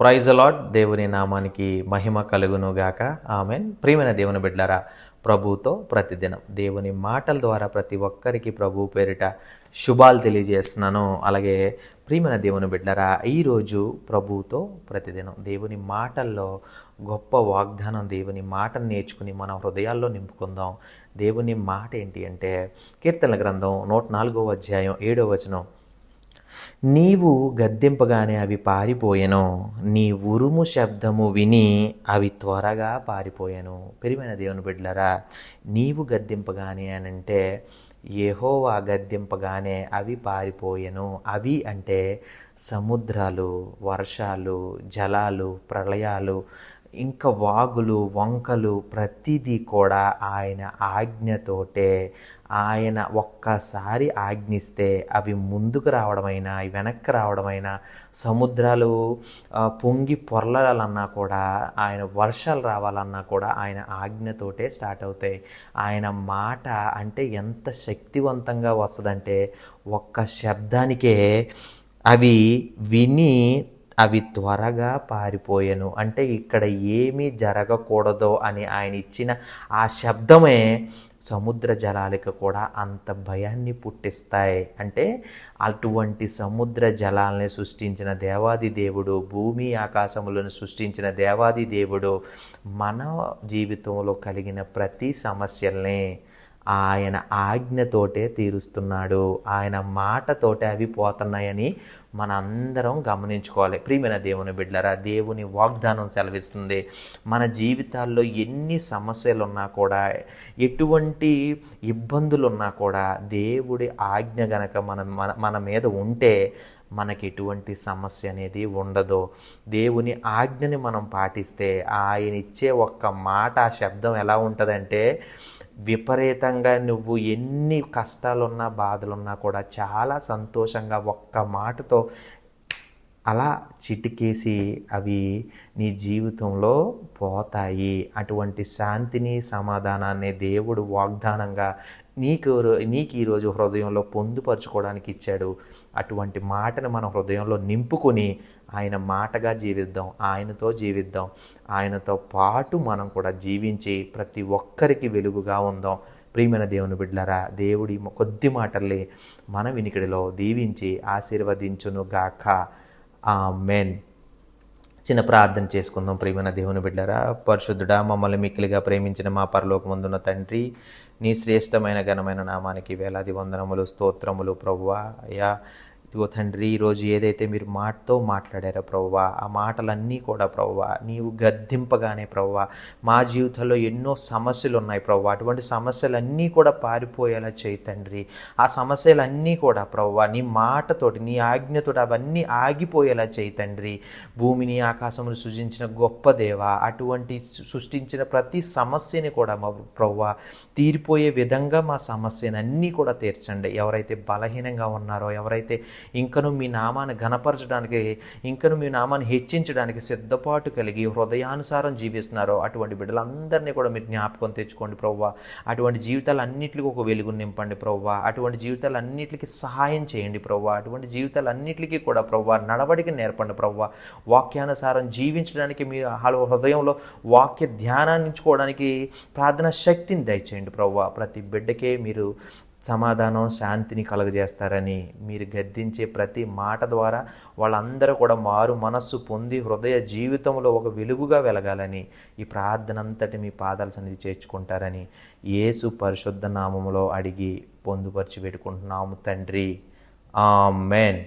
Praise allot దేవుని నామానికి మహిమ కలుగును గాక ఆమెన్. ప్రియమైన దేవుని బిడ్డారా ప్రభుతో ప్రతిదినం దేవుని మాటల ద్వారా ప్రతి ఒక్కరికి ప్రభు పేరిట శుభాలు తెలియజేస్తున్నాను. అలాగే ప్రియమైన దేవుని బిడ్డారా ఈరోజు ప్రభుతో ప్రతిదినం దేవుని మాటల్లో గొప్ప వాగ్దానం దేవుని మాటను నేర్చుకుని మన హృదయాల్లో నింపుకుందాం. దేవుని మాట ఏంటి అంటే కీర్తన గ్రంథం నూట నాలుగో అధ్యాయం ఏడో వచనం. నీవు గద్దెంపగానే అవి పారిపోయెను. నీ ఉరుము శబ్దము విని అవి త్వరగా పారిపోయాను. పెరిమైన దేవుని బిడ్డలరా నీవు గద్దెంపగానే అని అంటే ఏహోవా గద్దెంపగానే అవి పారిపోయెను. అవి అంటే సముద్రాలు వర్షాలు జలాలు ప్రళయాలు ఇంకా వాగులు వంకలు ప్రతిదీ కూడా ఆయన ఆజ్ఞతోటే ఆయన ఒక్కసారి ఆజ్ఞిస్తే అవి ముందుకు రావడమైనా వెనక్కి రావడమైనా సముద్రాలు పొంగి పొరలాలన్నా కూడా ఆయన వర్షాలు రావాలన్నా కూడా ఆయన ఆజ్ఞతోటే స్టార్ట్ అవుతాయి. ఆయన మాట అంటే ఎంత శక్తివంతంగా వస్తుందంటే ఒక్క శబ్దానికే అవి విని అవి త్వరగా పారిపోయాను. అంటే ఇక్కడ ఏమీ జరగకూడదో అని ఆయన ఇచ్చిన ఆ శబ్దమే సముద్ర జలాలకు కూడా అంత భయాన్ని పుట్టిస్తాయి. అంటే అటువంటి సముద్ర జలాల్ని సృష్టించిన దేవాది దేవుడు భూమి ఆకాశములను సృష్టించిన దేవాది దేవుడు మన జీవితంలో కలిగిన ప్రతి సమస్యల్ని ఆయన ఆజ్ఞతోటే తీరుస్తున్నాడు. ఆయన మాటతోటే అవి పోతున్నాయని మన అందరం గమనించుకోవాలి. ప్రియమైన దేవుని బిడ్డలరా దేవుని వాగ్దానం సెలవిస్తుంది. మన జీవితాల్లో ఎన్ని సమస్యలు ఉన్నా కూడా ఎటువంటి ఇబ్బందులు ఉన్నా కూడా దేవుడి ఆజ్ఞ గనక మన మన మన మీద ఉంటే మనకి ఎటువంటి సమస్య అనేది ఉండదు. దేవుని ఆజ్ఞని మనం పాటిస్తే ఆయన ఇచ్చే ఒక్క మాట ఆ శబ్దం ఎలా ఉంటుందంటే విపరీతంగా నువ్వు ఎన్ని కష్టాలున్నా బాధలున్నా కూడా చాలా సంతోషంగా ఒక్క మాటతో అలా చిటికేసి అవి నీ జీవితంలో పోతాయి. అటువంటి శాంతిని సమాధానాన్ని దేవుడు వాగ్దానంగా నీకు నీకు ఈరోజు హృదయంలో పొందుపరుచుకోవడానికి ఇచ్చాడు. అటువంటి మాటను మన హృదయంలో నింపుకొని ఆయన మాటగా జీవిద్దాం ఆయనతో జీవిద్దాం. ఆయనతో పాటు మనం కూడా జీవించి ప్రతి ఒక్కరికి వెలుగుగా ఉందాం. ప్రియమైన దేవుని బిడ్డలారా దేవుడి కొద్ది మాటల్ని మన వినికిడిలో దీవించి ఆశీర్వదించును గాక. ఆ మెన్ చిన్న ప్రార్థన చేసుకుందాం ప్రియమైన దేవుని బిడ్డరా పరిశుద్ధుడా మమ్మల్ని మిక్కిలిగా ప్రేమించిన మా పరలోకమందున్న తండ్రి నీ శ్రేష్టమైన ఘనమైన నామానికి వేలాది వందనములు స్తోత్రములు ప్రవ్వా అయ్యా ఇదిగో తండ్రి ఈరోజు ఏదైతే మీరు మాటతో మాట్లాడారో ప్రవ్వా ఆ మాటలన్నీ కూడా ప్రవ్వా నీవు గద్దింపగానే ప్రవ్వా మా జీవితంలో ఎన్నో సమస్యలు ఉన్నాయి ప్రవ్వా అటువంటి సమస్యలన్నీ కూడా పారిపోయేలా చేయి తండ్రి. ఆ సమస్యలన్నీ కూడా ప్రవ్వా నీ మాటతోటి నీ ఆజ్ఞతోటి అవన్నీ ఆగిపోయేలా చేయి తండ్రి. భూమిని ఆకాశమును సృజించిన గొప్ప దేవ అటువంటి సృష్టించిన ప్రతి సమస్యని కూడా మా ప్రవ్వా తీరిపోయే విధంగా మా సమస్యను అన్నీ కూడా తీర్చండి. ఎవరైతే బలహీనంగా ఉన్నారో ఎవరైతే ఇంకను మీ నామాన్ని ఘనపరచడానికి ఇంకను మీ నామాన్ని హెచ్చించడానికి సిద్ధపాటు కలిగి హృదయానుసారం జీవిస్తున్నారో. అటువంటి బిడ్డలందరినీ కూడా మీరు జ్ఞాపకం తెచ్చుకోండి ప్రవ్వా. అటువంటి జీవితాలన్నింటికి ఒక వెలుగు నింపండి ప్రవ్వా. అటువంటి జీవితాలన్నింటికి సహాయం చేయండి ప్రవ్వా. అటువంటి జీవితాలన్నింటికి కూడా ప్రవ్వా నడవడికి నేర్పండి ప్రవ్వా. వాక్యానుసారం జీవించడానికి మీ హృదయంలో వాక్య ధ్యానాన్నించుకోవడానికి ప్రార్థన శక్తిని దయచేయండి ప్రవ్వా. ప్రతి బిడ్డకే మీరు సమాధానం శాంతిని కలుగజేస్తారని మీరు గద్దించే ప్రతి మాట ద్వారా వాళ్ళందరూ కూడా మారు మనస్సు పొంది హృదయ జీవితంలో ఒక వెలుగుగా వెలగాలని ఈ ప్రార్థన అంతటి మీ పాదాల సన్నిధి చేర్చుకుంటారని యేసు పరిశుద్ధ నామములో అడిగి పొందుపరిచి పెట్టుకుంటున్నాము తండ్రి. మేన్